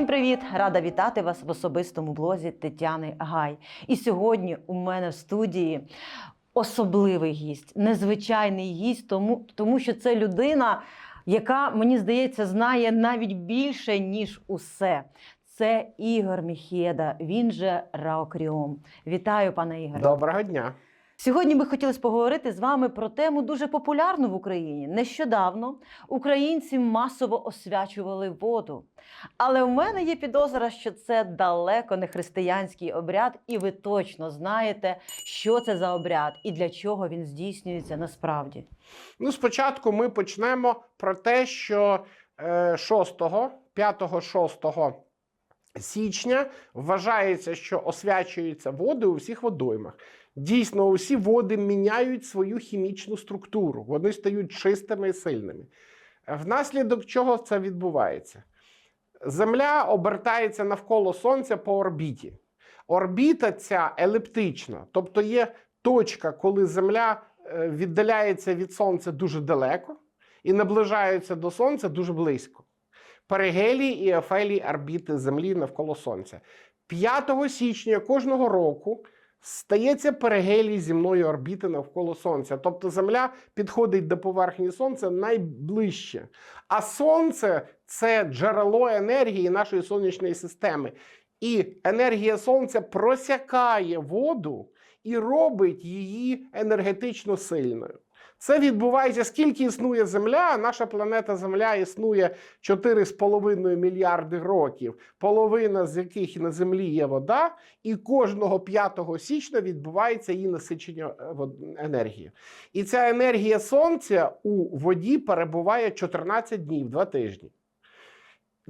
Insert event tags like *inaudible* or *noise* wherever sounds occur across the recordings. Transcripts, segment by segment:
Усім привіт! Рада вітати вас в особистому блозі Тетяни Гай. І сьогодні у мене в студії особливий гість, незвичайний гість, тому, тому що це людина, яка, мені здається, знає навіть більше, ніж усе. Це Ігор Міхєда, він же Раокріом. Вітаю, пане Ігоре. Доброго дня. Сьогодні ми хотіли поговорити з вами про тему дуже популярну в Україні. Нещодавно українці масово освячували воду. Але в мене є підозра, що це далеко не християнський обряд, і ви точно знаєте, що це за обряд і для чого він здійснюється насправді. Ну, спочатку ми почнемо про те, що е, 6, 5-6 січня вважається, що освячуються води у всіх водоймах. Дійсно, усі води міняють свою хімічну структуру, вони стають чистими і сильними. Внаслідок чого це відбувається? Земля обертається навколо Сонця по орбіті. Орбіта ця еліптична, тобто є точка, коли Земля е, віддаляється від Сонця дуже далеко і наближається до Сонця дуже близько. Перигелії і ефелії орбіти Землі навколо Сонця. 5 січня кожного року стається перегелій земної орбіти навколо Сонця. Тобто Земля підходить до поверхні Сонця найближче. А Сонце це джерело енергії нашої сонячної системи. І енергія Сонця просякає воду і робить її енергетично сильною. Це відбувається скільки існує Земля. Наша планета Земля існує 4,5 мільярди років, половина з яких на Землі є вода, і кожного 5 січня відбувається її насичення е, енергії. І ця енергія Сонця у воді перебуває 14 днів, 2 тижні.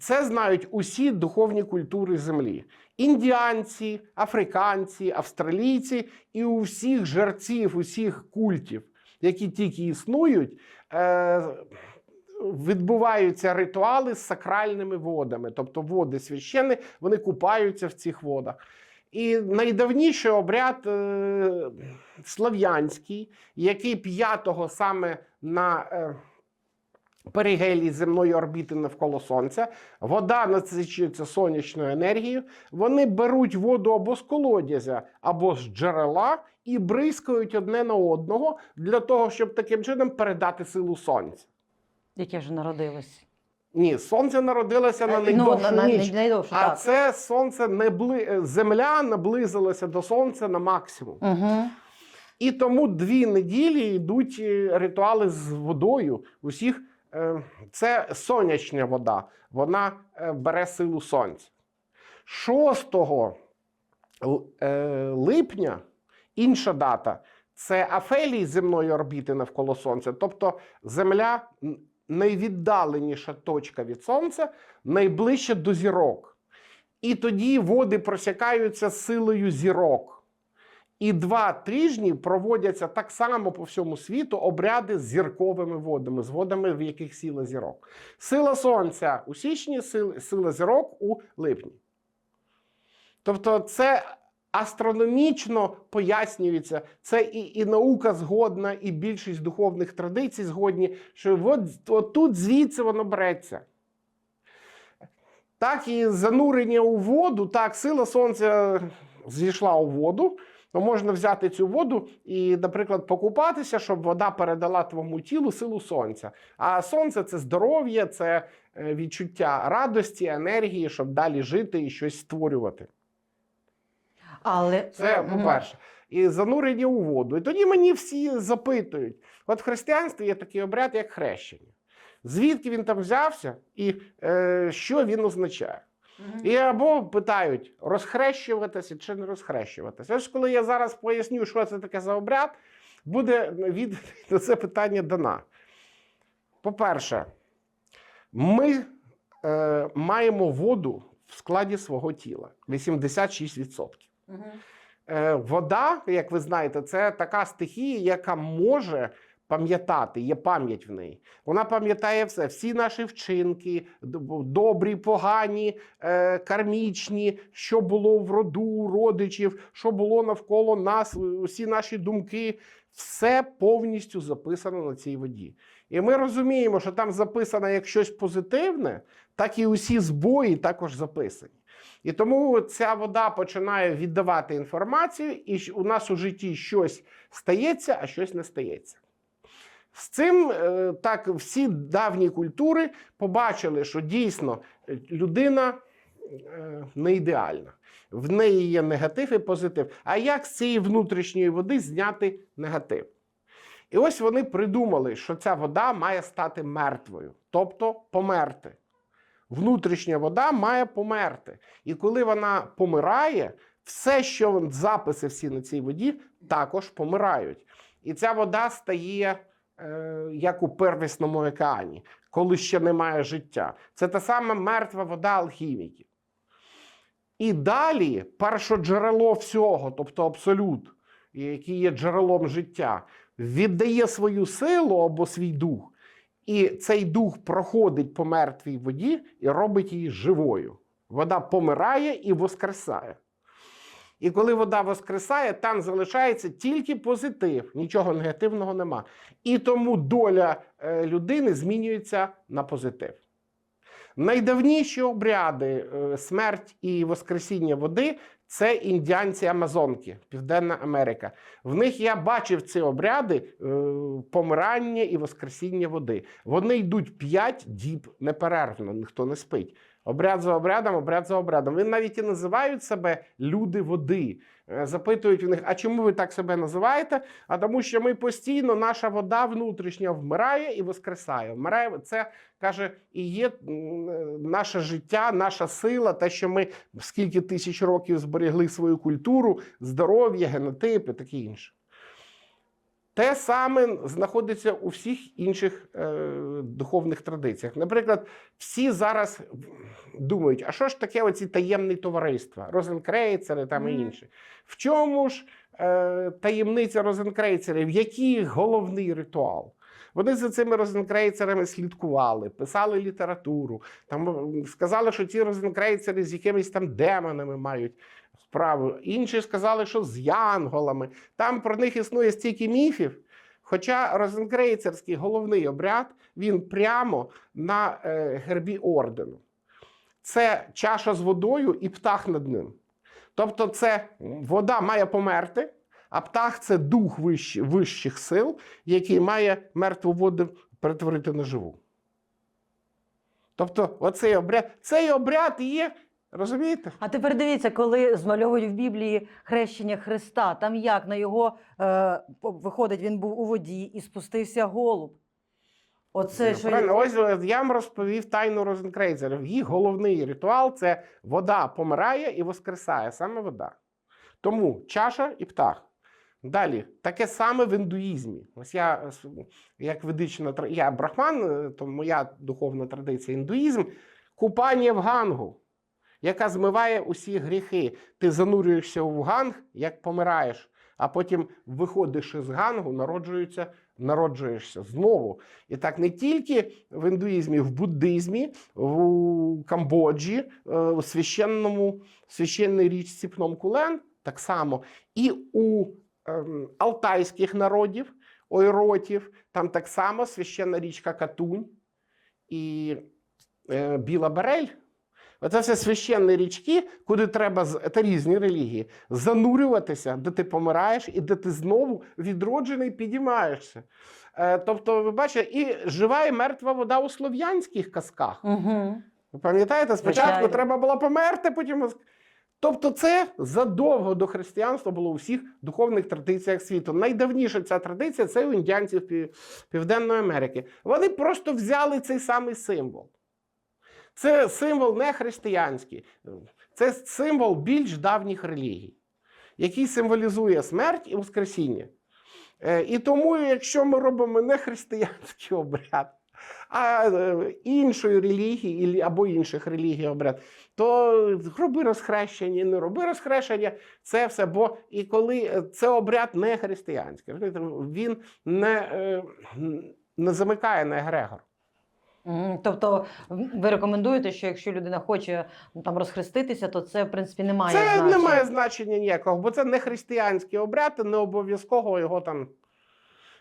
Це знають усі духовні культури Землі: індіанці, африканці, австралійці і у всіх жерців, усіх культів, які тільки існують, е, відбуваються ритуали з сакральними водами, тобто води священні, вони купаються в цих водах. І найдавніший обряд е, слав'янський, який 5-го саме на е, перигелії земної орбіти навколо Сонця, вода насичується сонячною енергією, вони беруть воду або з колодязя, або з джерела і бризкають одне на одного для того, щоб таким чином передати силу сонця. Яке вже народилось. Ні, сонце народилося на ну, найдовшу на, на, ніч. А так. це сонце не бли... земля наблизилася до сонця на максимум. Угу. І тому дві неділі йдуть е, ритуали з водою. Усіх е, це сонячна вода. Вона е, бере силу сонця. 6 е, липня інша дата це афелії земної орбіти навколо Сонця. Тобто Земля найвіддаленіша точка від Сонця, найближче до зірок. І тоді води просякаються силою зірок. І два тижні проводяться так само по всьому світу обряди з зірковими водами, з водами, в яких сіла зірок. Сила сонця у січні, сила зірок у липні. Тобто, це астрономічно пояснюється. Це і, і наука згодна, і більшість духовних традицій згодні, що от, от тут звідси воно береться. Так і занурення у воду, так, сила сонця зійшла у воду, то можна взяти цю воду і, наприклад, покупатися, щоб вода передала твоєму тілу силу сонця. А сонце це здоров'я, це е, відчуття радості, енергії, щоб далі жити і щось створювати. Але Це по-перше. І занурення у воду. І тоді мені всі запитують: от в християнстві є такий обряд, як хрещення. Звідки він там взявся і е, що він означає? І або питають, розхрещуватися чи не розхрещуватися. Ось коли я зараз поясню, що це таке за обряд, буде відповідь *laughs* на це питання дана. По-перше, ми е, маємо воду в складі свого тіла 86%. Мгм. Е, Вода, як ви знаєте, це така стихія, яка може пам'ятати, є пам'ять в неї. Вона пам'ятає все, всі наші вчинки, добрі, погані, е, кармічні, що було в роду родичів, що було навколо нас, усі наші думки. все повністю записано на цій воді. І ми розуміємо, що там записано як щось позитивне, так і усі збої також записані. І тому ця вода починає віддавати інформацію, і у нас у житті щось стається, а щось не стається. З цим е, так всі давні культури побачили, що дійсно е, людина е, не ідеальна. В неї є негатив і позитив. А як з цієї внутрішньої води зняти негатив? І ось вони придумали, що ця вода має стати мертвою, тобто померти. Внутрішня вода має померти. І коли вона помирає, все, що записи всі на цій воді, також помирають. І ця вода стає як у первісному океані, коли ще немає життя. Це та сама мертва вода алхіміків. І далі першоджерело всього, тобто абсолют, який є джерелом життя, віддає свою силу або свій дух. І цей дух проходить по мертвій воді і робить її живою. Вода помирає і воскресає. І коли вода воскресає, там залишається тільки позитив, нічого негативного нема. І тому доля е, людини змінюється на позитив. Найдавніші обряди е, смерть і воскресіння води це індіанці Амазонки, Південна Америка. В них я бачив ці обряди е, помирання і воскресіння води. Вони йдуть 5 діб неперервно, ніхто не спить. Обряд за обрядом, обряд за обрядом. Вони навіть і називають себе люди води. Е, Запитують у них, а чому ви так себе називаєте? А тому, що ми постійно, наша вода внутрішня вмирає і воскресає. Вмирає це каже, і є е, наше життя, наша сила, те, що ми скільки тисяч років зберегли свою культуру, здоров'я, генотип і таке інше. Те саме знаходиться у всіх інших е, духовних традиціях. Наприклад, всі зараз думають, а що ж таке оці таємні товариства, розенкрейцери там і інші. В чому ж е, таємниця розенкрейцерів? Який головний ритуал? Вони за цими розенкрейцерами слідкували, писали літературу. Там сказали, що ці розенкрейцери з якимись там демонами мають справу. Інші сказали, що з янголами. Там про них існує стільки міфів. Хоча розенкрейцерський головний обряд він прямо на е, гербі ордену. Це чаша з водою і птах над ним. Тобто, це вода має померти, а птах це дух вищ- вищих сил, який має мертву воду перетворити на живу. Тобто, оцей обряд, цей обряд є, розумієте? А тепер дивіться, коли змальовують в Біблії хрещення Христа, там як на його е, виходить, він був у воді і спустився голуб. Оце Ну, що правильно, ось е, я вам розповів тайну розенкрейцерів. Їх головний ритуал це вода помирає і воскресає, саме вода. Тому чаша і птах. Далі, таке саме в індуїзмі. Ось я, як ведична я брахман, е, то моя духовна традиція індуїзм, купання в гангу, яка змиває усі гріхи. Ти занурюєшся в ганг, як помираєш, а потім виходиш із гангу, народжується, народжуєшся знову. І так не тільки в індуїзмі, в буддизмі, в Камбоджі, е, у священному, священній річці Пномкулен, так само, і у алтайських народів, ойротів, там так само священна річка Катунь і е, Біла Берель. Оце все священні річки, куди треба це різні релігії, занурюватися, де ти помираєш і де ти знову відроджений підіймаєшся. Е, тобто, ви бачите, і жива і мертва вода у слов'янських казках. Угу. Ви пам'ятаєте, спочатку Звичайно. треба було померти, потім. Тобто, це задовго до християнства було у всіх духовних традиціях світу. Найдавніша ця традиція це у індіанців Південної Америки. Вони просто взяли цей самий символ. Це символ не християнський, це символ більш давніх релігій, який символізує смерть і Воскресіння. Е, І тому, якщо ми робимо не християнський обряд, а е, іншої релігії або інших релігій обряд, то роби розхрещення, не роби розхрещення, це все. Бо і коли е, це обряд не християнський, він не, е, не замикає на егрегор. Тобто ви рекомендуєте, що якщо людина хоче ну, там розхреститися, то це в принципі не має Це значення. не має значення ніякого, бо це не християнський обряд, не обов'язково його там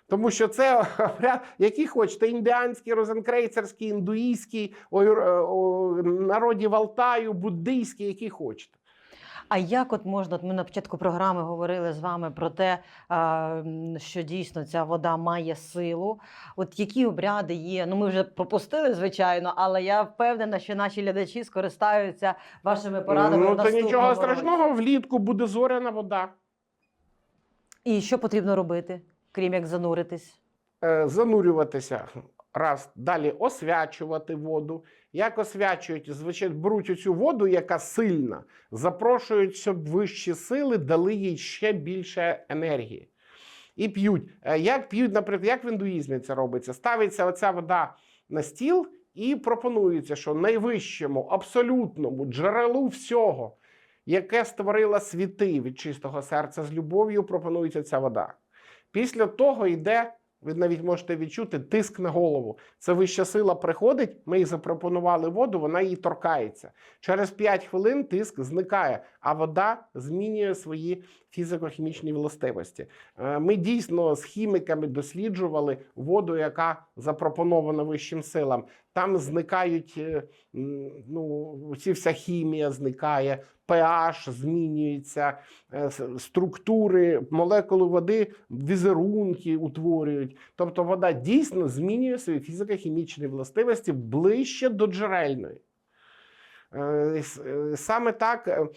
Тому що це *laughs* обряд, який хочете, індіанський, розенкрейцерський, індуїзький, е, о, народів Алтаю, буддийський, який хочете. А як от можна, от ми на початку програми говорили з вами про те, що дійсно ця вода має силу. От які обряди є? Ну ми вже пропустили, звичайно, але я впевнена, що наші глядачі скористаються вашими порадами. ну, то нічого страшного, влітку буде зоряна вода. І що потрібно робити, крім як зануритись? Е, занурюватися. Раз, далі освячувати воду. Як освячують? Звичайно, беруть цю воду, яка сильна, запрошують, щоб вищі сили дали їй ще більше енергії. І п'ють. Е, Як п'ють, наприклад, як в індуїзмі це робиться? Ставиться оця вода на стіл і пропонується, що найвищому, абсолютному джерелу всього, яке створило світи від чистого серця з любов'ю, пропонується ця вода. Після того йде, ви навіть можете відчути тиск на голову. Це вища сила приходить, ми їй запропонували воду, вона її торкається. Через 5 хвилин тиск зникає, а вода змінює свої фізико-хімічні властивості. Е, Ми дійсно з хіміками досліджували воду, яка запропонована вищим силам. Там зникають е, ну, ці вся хімія зникає, pH змінюється, е, структури, молекули води, візерунки утворюють. Тобто вода дійсно змінює свої фізико-хімічні властивості ближче до джерельної. Е, Саме так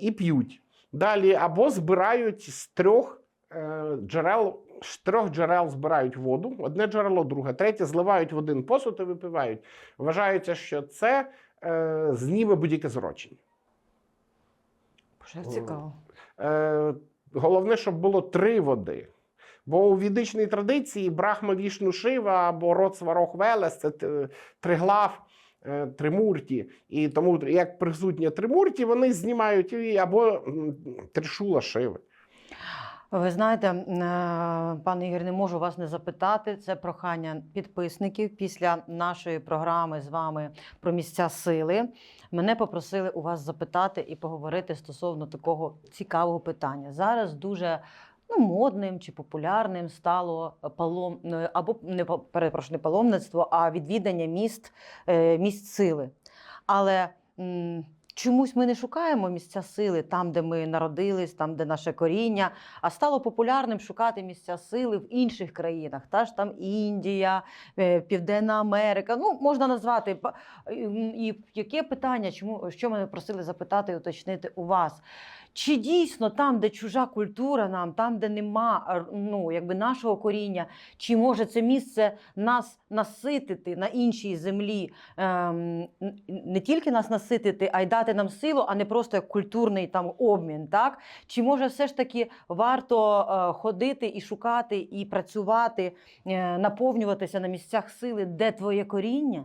і п'ють. Далі або збирають з трьох джерел. З трьох джерел збирають воду, одне джерело, друге, третє зливають в один посуд і випивають. Вважається, що це е, зніме будь-яке зрочення. Боже, цікаво. Е, головне, щоб було три води. Бо у ведичній традиції Брахма Вішну Шива або род Сварог Велес це триглав, е, тримурті. І тому, як присутнє тримурті, вони знімають або тришула Шиви. Ви знаєте, е, пане Ігор, не можу вас не запитати. Це прохання підписників після нашої програми з вами про місця сили. Мене попросили у вас запитати і поговорити стосовно такого цікавого питання. Зараз дуже ну, модним чи популярним стало палом е, або не перепрошую, не паломництво, а відвідання міст, е, місць сили. Але чомусь ми не шукаємо місця сили там, де ми народились, там, де наше коріння. А стало популярним шукати місця сили в інших країнах. Та ж там Індія, е, Південна Америка. Ну, можна назвати. І яке питання, чому що мене просили запитати і уточнити у вас? Чи дійсно там, де чужа культура нам, там, де нема ну, якби нашого коріння, чи може це місце нас наситити на іншій землі? Ем, не тільки нас наситити, а й дати нам силу, а не просто як культурний там обмін, так? Чи може все ж таки варто е, ходити і шукати, і працювати, е, наповнюватися на місцях сили, де твоє коріння?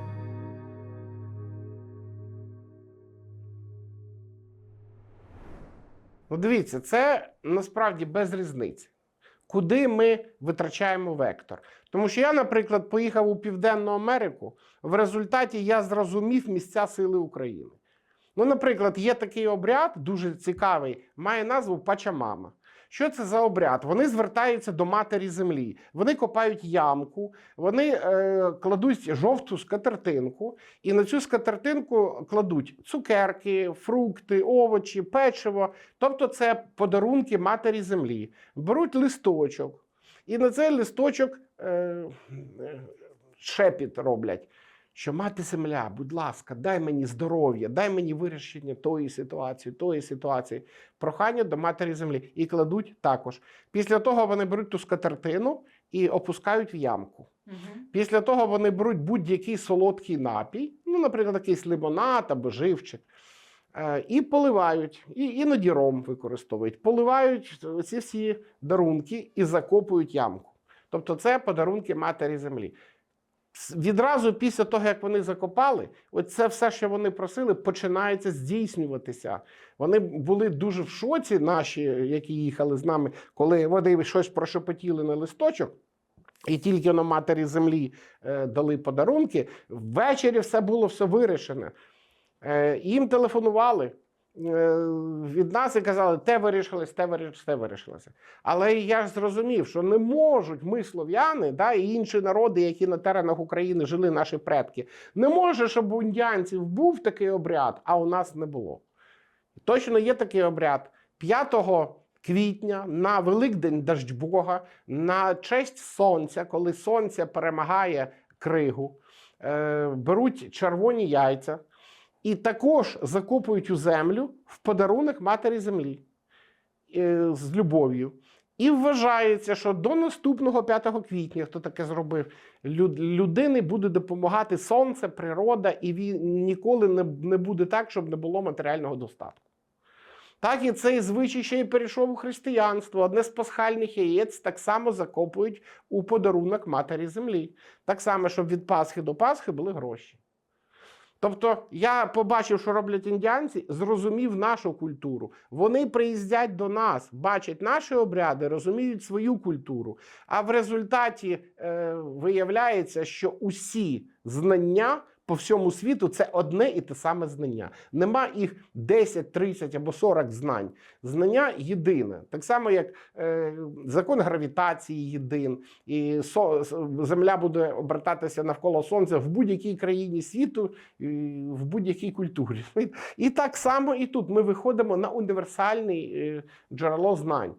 Ну, дивіться, це насправді без різниці. Куди ми витрачаємо вектор? Тому що я, наприклад, поїхав у Південну Америку. В результаті я зрозумів місця сили України. Ну, наприклад, є такий обряд, дуже цікавий, має назву Пачамама. Що це за обряд? Вони звертаються до матері землі. Вони копають ямку, вони е, кладуть жовту скатертинку, і на цю скатертинку кладуть цукерки, фрукти, овочі, печиво. Тобто це подарунки матері землі. Беруть листочок, і на цей листочок е, е, шепіт роблять. Що мати земля, будь ласка, дай мені здоров'я, дай мені вирішення тої ситуації, тої ситуації. Прохання до матері землі. І кладуть також. Після того вони беруть ту скатертину і опускають в ямку. Після того вони беруть будь-який солодкий напій, ну, наприклад, якийсь лимонад або живчик, е, і поливають, і іноді ром використовують. Поливають ці всі дарунки і закопують ямку. Тобто це подарунки матері землі. Відразу після того, як вони закопали, це все, що вони просили, починається здійснюватися. Вони були дуже в шоці, наші, які їхали з нами, коли вони щось прошепотіли на листочок. І тільки на матері землі е, дали подарунки. Ввечері все було все вирішене. Е, їм телефонували від нас і казали, те вирішилось, те вирішилось, те вирішилося. Але я ж зрозумів, що не можуть ми, слов'яни, да, і інші народи, які на теренах України жили наші предки, не може, щоб у індіанців був такий обряд, а у нас не було. Точно є такий обряд 5 квітня на Великдень Даждьбога, на честь сонця, коли сонце перемагає кригу, е, беруть червоні яйця і також закопують у землю в подарунок матері землі е, з любов'ю. І вважається, що до наступного 5 квітня, хто таке зробив, люд- людини буде допомагати сонце, природа, і він ніколи не буде так, щоб не було матеріального достатку. Так і цей звичай ще й перейшов у християнство. Одне з пасхальних яєць так само закопують у подарунок матері землі. Так само, щоб від Пасхи до Пасхи були гроші. Тобто я побачив, що роблять індіанці, зрозумів нашу культуру. Вони приїздять до нас, бачать наші обряди, розуміють свою культуру. А в результаті е, виявляється, що усі знання по всьому світу це одне і те саме знання. Нема їх 10, 30 або 40 знань. Знання єдине. Так само, як е, закон гравітації єдин, і со, земля буде обертатися навколо сонця в будь-якій країні світу, в будь-якій культурі. *laughs* І так само і тут ми виходимо на універсальне джерело знань.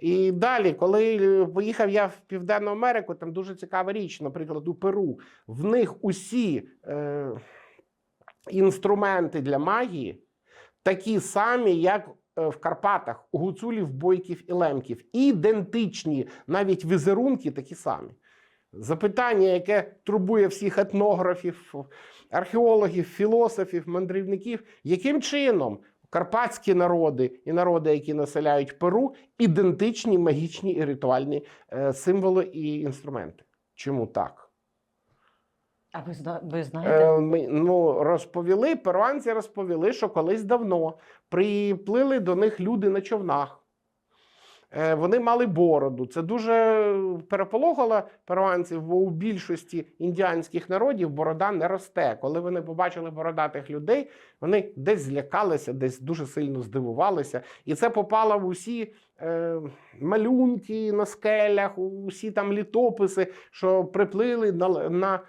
І далі, коли е, поїхав я в Південну Америку, там дуже цікава річ, наприклад, у Перу. В них усі е, інструменти для магії такі самі, як е, в Карпатах, у гуцулів, бойків і лемків. Ідентичні, навіть візерунки такі самі. Запитання, яке турбує всіх етнографів, археологів, філософів, мандрівників, яким чином карпатські народи і народи, які населяють Перу, ідентичні магічні і ритуальні е, символи і інструменти. Чому так? А ви, ви знаєте? Е, ми, ну, розповіли, перуанці розповіли, що колись давно приплили до них люди на човнах. Е, Вони мали бороду. Це дуже переполохало перуанців, бо у більшості індіанських народів борода не росте. Коли вони побачили бородатих людей, вони десь злякалися, десь дуже сильно здивувалися. І це попало в усі е, малюнки на скелях, усі там літописи, що приплили на, на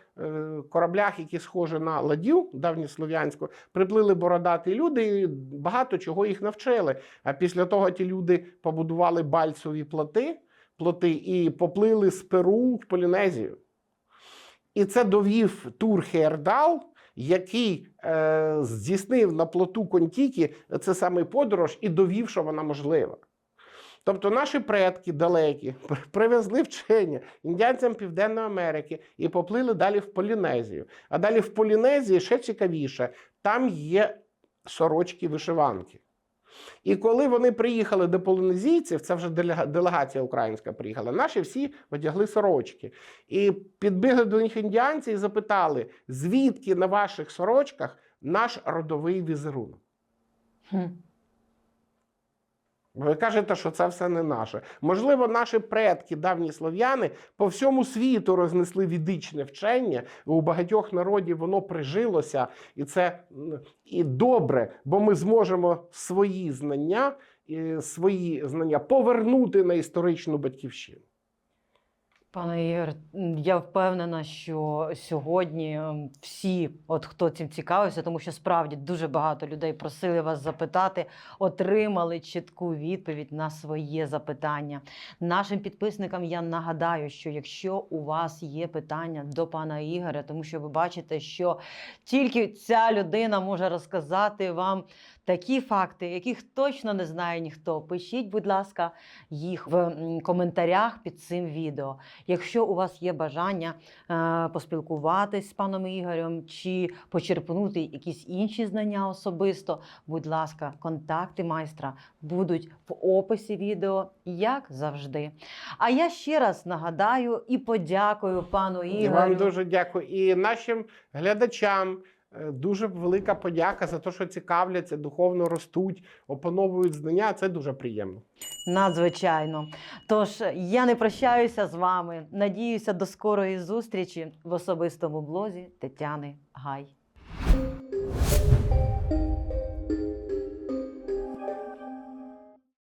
кораблях, які схожі на ладів давньослов'янську, приплили бородаті люди, і багато чого їх навчили. А після того ті люди побудували бальцові плоти, плоти і поплили з Перу в Полінезію. І це довів Тур Хейердал, який е, здійснив на плоту Контікі це саме подорож і довів, що вона можлива. Тобто наші предки далекі привезли вчення індіанцям Південної Америки і поплили далі в Полінезію. А далі в Полінезії ще цікавіше, там є сорочки вишиванки. І коли вони приїхали до полінезійців, це вже делегація українська приїхала, наші всі одягли сорочки. І підбігли до них індіанці і запитали, звідки на ваших сорочках наш родовий візерунок. Ви кажете, що це все не наше. Можливо, наші предки, давні слов'яни, по всьому світу рознесли відичне вчення. У багатьох народів воно прижилося, і це і добре, бо ми зможемо свої знання, свої знання повернути на історичну батьківщину. Пане Ігор, я впевнена, що сьогодні всі, от хто цим цікавився, тому що справді дуже багато людей просили вас запитати, отримали чітку відповідь на своє запитання. Нашим підписникам я нагадаю, що якщо у вас є питання до пана Ігоря, тому що ви бачите, що тільки ця людина може розказати вам такі факти, яких точно не знає ніхто. Пишіть, будь ласка, їх в коментарях під цим відео. Якщо у вас є бажання е, поспілкуватись з паном Ігорем чи почерпнути якісь інші знання особисто, будь ласка, контакти майстра будуть в описі відео, як завжди. А я ще раз нагадаю і подякую пану Ігорю. вам дуже дякую. І нашим глядачам дуже велика подяка за те, що цікавляться, духовно ростуть, опановують знання. Це дуже приємно. Надзвичайно. Тож я не прощаюся з вами. Надіюся до скорої зустрічі в особистому блозі Тетяни Гай.